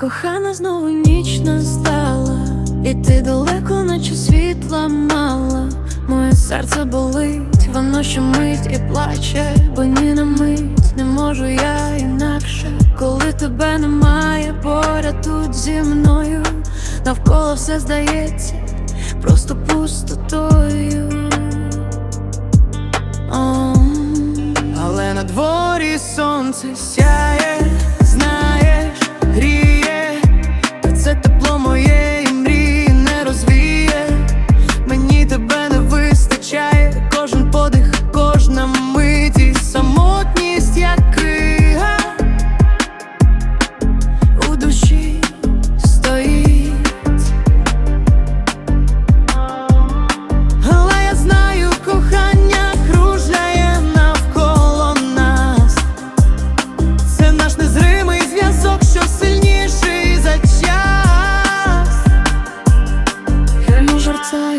Кохана знову ніч настала, і ти далеко, наче світла мала. Моє серце болить, воно щомить і плаче, бо ні на мить не можу я інакше, коли тебе немає поряд тут зі мною, навколо все здається, просто пустотою. Але на дворі сонце сяє,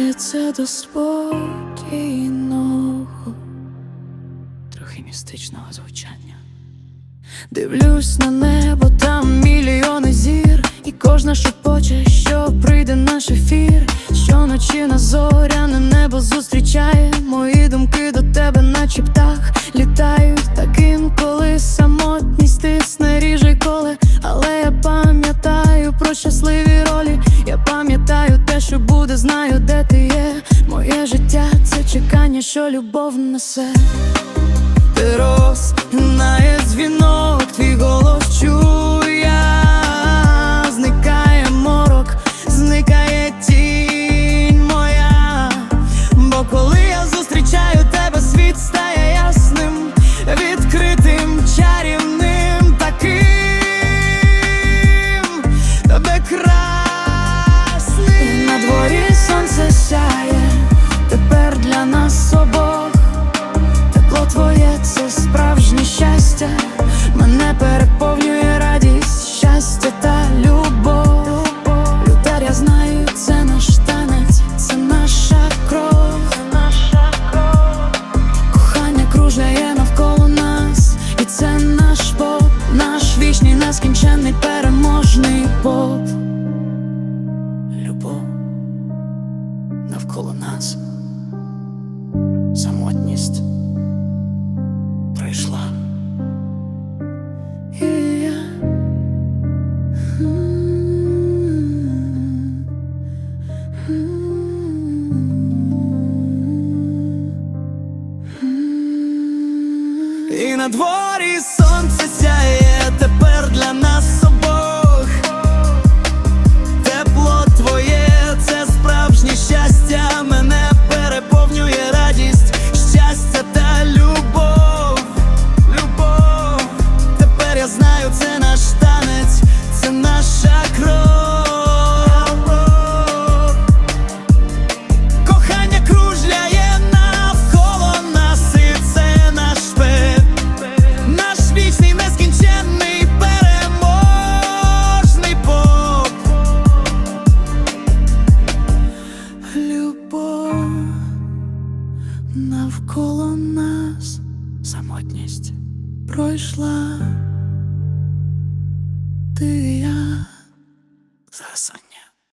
вертається до спокійного, Трохи містичного звучання. дивлюсь на небо, там мільйони зір, і кожна шепоче, що прийде наш ефір. Щоночі на зоряне небо зустрічає мої думки до тебе, наче птах літають таким, коли самотність тисне ріже коле, але я пам'ятаю про щасливі ролі. Я пам'ятаю що буде, знаю, де ти є. Моє життя це чекання, що любов несе. Ти розгинає навколо нас. Самотність прийшла. І я І на дворі сонце сяє тепер для нас. пройшла ти і я засань.